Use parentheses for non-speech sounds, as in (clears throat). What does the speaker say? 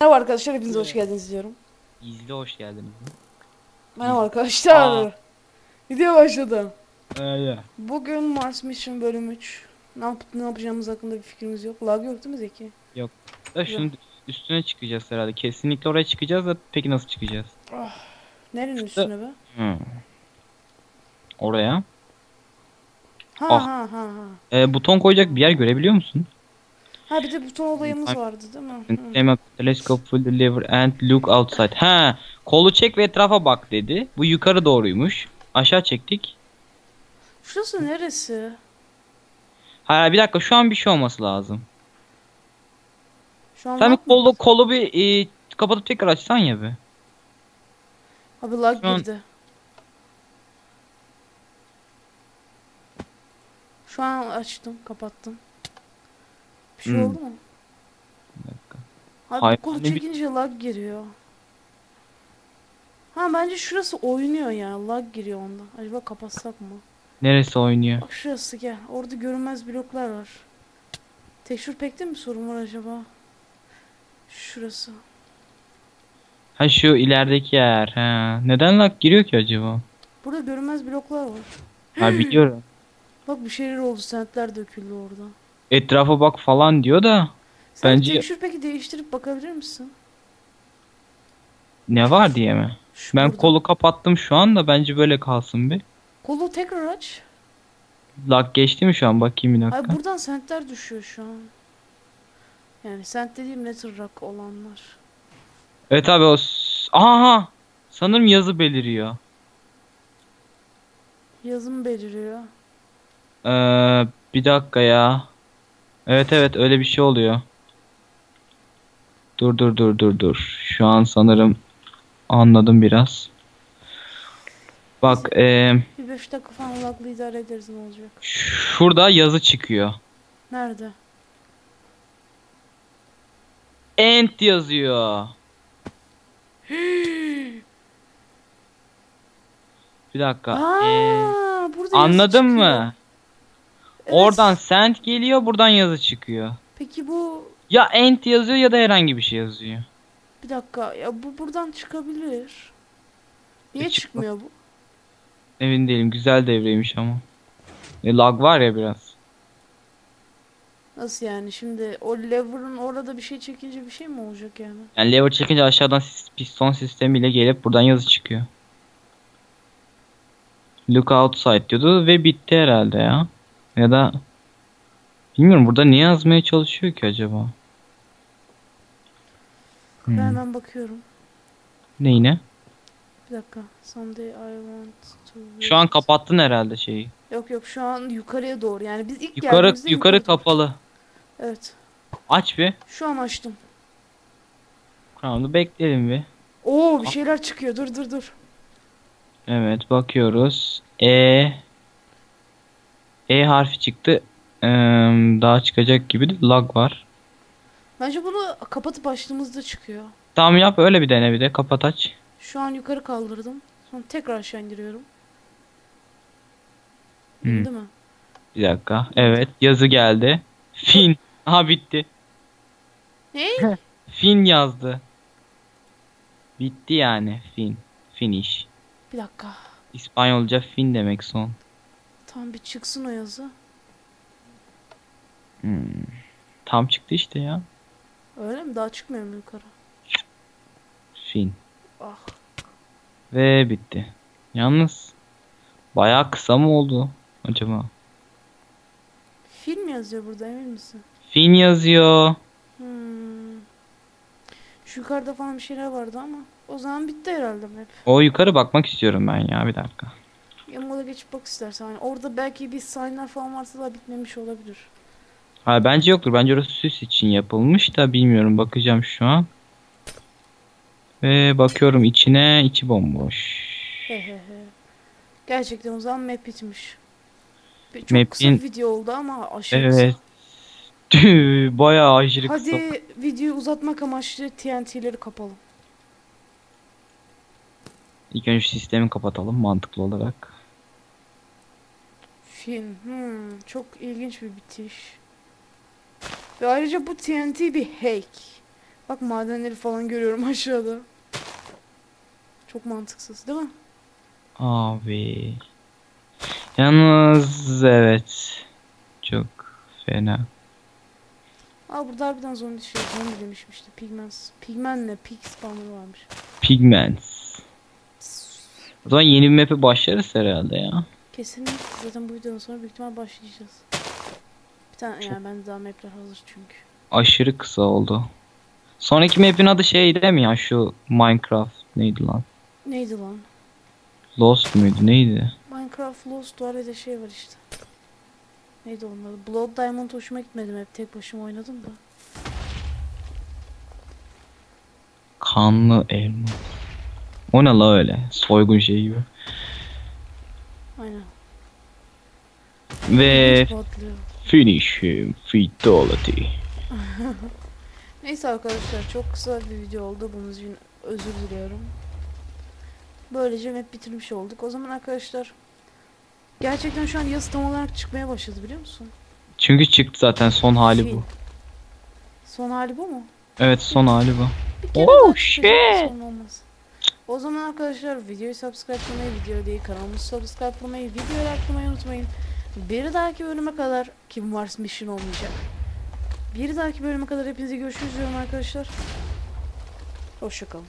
Merhaba arkadaşlar hepiniz hoş geldiniz diyorum. İzle hoş geldiniz. Merhaba arkadaşlar. Aa. Video başladı. Öyle. Bugün Mars Mission bölüm 3. Ne, yap ne yapacağımız hakkında bir fikrimiz yok. Lag yok değil mi Zeki? Da şunun üstüne çıkacağız herhalde. Kesinlikle oraya çıkacağız da peki nasıl çıkacağız? Nerenin üstüne be? Hmm. Oraya. Ha Ah. ha ha ha. Ee, buton koyacak bir yer görebiliyor musun? Ha bir de buton olayımız Ay- vardı değil mi? Climb up telescope full deliver and look outside. Ha, kolu çek ve etrafa bak dedi. Bu yukarı doğruymuş. Aşağı çektik. Şurası neresi? Hayır bir dakika şu an bir şey olması lazım. Şu an Sen bir kolu, kolu bir e, kapatıp tekrar açsan ya be. Abi lag Şu an- girdi. Şu an açtım, kapattım. Şey Hmm. oldu mu? Bir dakika. Abi Hayır, kolu ne bi- çekince lag giriyor. Ha bence şurası oynuyor ya. Lag giriyor onda. Acaba kapatsak mı? Neresi oynuyor? Bak şurası gel. Orada görünmez bloklar var. Tekstür pekte mi sorun var acaba? Şurası. Ha şu ilerideki yer. Ha. Neden lag giriyor ki acaba? Burada görünmez bloklar var. Ha biliyorum. (clears throat) Bak bir şeyler oldu. Sentler döküldü orada. Etrafa bak falan diyor da Sen Bence- tekstür peki değiştirip bakabilir misin? ne var diye mi? Şu Ben burada. kolu kapattım şu anda bence böyle kalsın bir. Kolu tekrar aç. Lag geçti mi şu an bakayım bir dakika. buradan sentler düşüyor şu an. Yani sent dediğim netherrock olanlar. Evet abi o Aha! Sanırım yazı beliriyor. Yazım beliriyor. Ee, bir dakika ya. Evet evet öyle bir şey oluyor. Dur dur dur dur dur. Şu an sanırım anladım biraz. Bak eee Bir 5 dakika falan laglı idare ederiz ne olacak. şurada yazı çıkıyor. Nerede? End yazıyor. (gasps) Bir dakika. Aa, burada yazı anladın çıkıyor. mı? Oradan sent geliyor, buradan yazı çıkıyor. Peki bu Ya end yazıyor ya da herhangi bir şey yazıyor. bir dakika ya bu buradan çıkabilir. Niye E, çık- çıkmıyor bu? Emin değilim. Güzel devreymiş ama. E, lag var ya biraz. Nasıl yani şimdi o lever'ın orada bir şey çekince bir şey mi olacak yani? Yani lever çekince aşağıdan sis- piston sistemiyle gelip buradan yazı çıkıyor. Look outside diyordu ve bitti herhalde ya. Ya da bilmiyorum burada ne yazmaya çalışıyor ki acaba? Hmm. Ben hemen bakıyorum. Neyine? Bir dakika. Someday I want to Şu an kapattın herhalde şeyi. Yok yok şu an yukarıya doğru. Yani biz ilk Yukarı geldiğimizde yukarı yukarı- kapalı. Evet. Aç bir. Şu an açtım. Tamam bekleyelim bir. Oo bir şeyler çıkıyor. Dur dur dur. Evet bakıyoruz. E E harfi çıktı. Ee, daha çıkacak gibi de lag var. Bence bunu kapatıp açtığımızda çıkıyor. Tamam yap öyle bir dene bir de kapat aç. Şu an yukarı kaldırdım. Sonra tekrar aşağı indiriyorum. Hmm. İndi mi? Bir dakika. Evet yazı geldi. Fin. (laughs) Aha bitti. Ne? (laughs) Fin yazdı. Bitti yani fin. Finish. Bir dakika. İspanyolca fin demek son. Tam bir çıksın o yazı. Hmm. Tam çıktı işte ya. Öyle mi? Daha çıkmıyor mu yukarı? Fin. Ah. Ve bitti. Yalnız bayağı kısa mı oldu acaba? Film yazıyor burada emin misin? Fin yazıyor. Hmm. Şu yukarıda falan bir şeyler vardı ama. O zaman bitti herhalde map. O yukarı bakmak istiyorum ben ya bir dakika. Yanıma geçip bak istersen. Yani orada belki bir signler falan varsa da bitmemiş olabilir. Ha bence yoktur. Bence orası süs için yapılmış da bilmiyorum. Bakacağım şu an. Ve bakıyorum içine. içi bomboş. Gerçekten o zaman map bitmiş. Çok Map'in- kısa bir video oldu ama aşırı kısa. Evet. Tüh, Bayağı aşırı kısa. Hadi videoyu uzatmak amaçlı TNT'leri kapalım. İlk önce sistemi kapatalım mantıklı olarak. Film. Hmm, çok ilginç bir bitiş. Ve ayrıca bu TNT bir hack. Bak madenleri falan görüyorum (laughs) aşağıda. Çok mantıksız değil mi? Abi. Yalnız evet. Çok fena. Aa burada harbiden zombi şey zombi demişim işte. Pigments. Pigmen ne? Pig spawner varmış. Pigments. O zaman yeni bir map'e başlarız herhalde ya. Kesinlikle zaten bu videodan sonra büyük ihtimal başlayacağız. Bir tane yani ben daha mapler hazır çünkü. Aşırı kısa oldu. Sonraki map'in adı şey değil mi ya şu Minecraft neydi lan? Neydi lan? Lost muydu neydi? Minecraft Lost var ya da şey var işte. Neydi adı? Blood Diamond hoşuma gitmedi hep tek başıma oynadım da. Kanlı elma. O ne la öyle? Soygun şey gibi. Ve finish him fatality. (laughs) Neyse arkadaşlar çok kısa bir video oldu. Bunun için özür diliyorum. Böylece map bitirmiş olduk. O zaman arkadaşlar gerçekten şu an yazı tam olarak çıkmaya başladı biliyor musun? Çünkü çıktı zaten son hali bu. Son hali bu mu? Evet son hali bu. Oh, shit. O zaman arkadaşlar videoyu subscribe yapmayı, video değil kanalımızı subscribe yapmayı, videoyu likelamayı unutmayın. Bir dahaki bölüme kadar ki Mars Mission olmayacak. Bir dahaki bölüme kadar hepinize görüşürüz diyorum arkadaşlar. Hoşçakalın.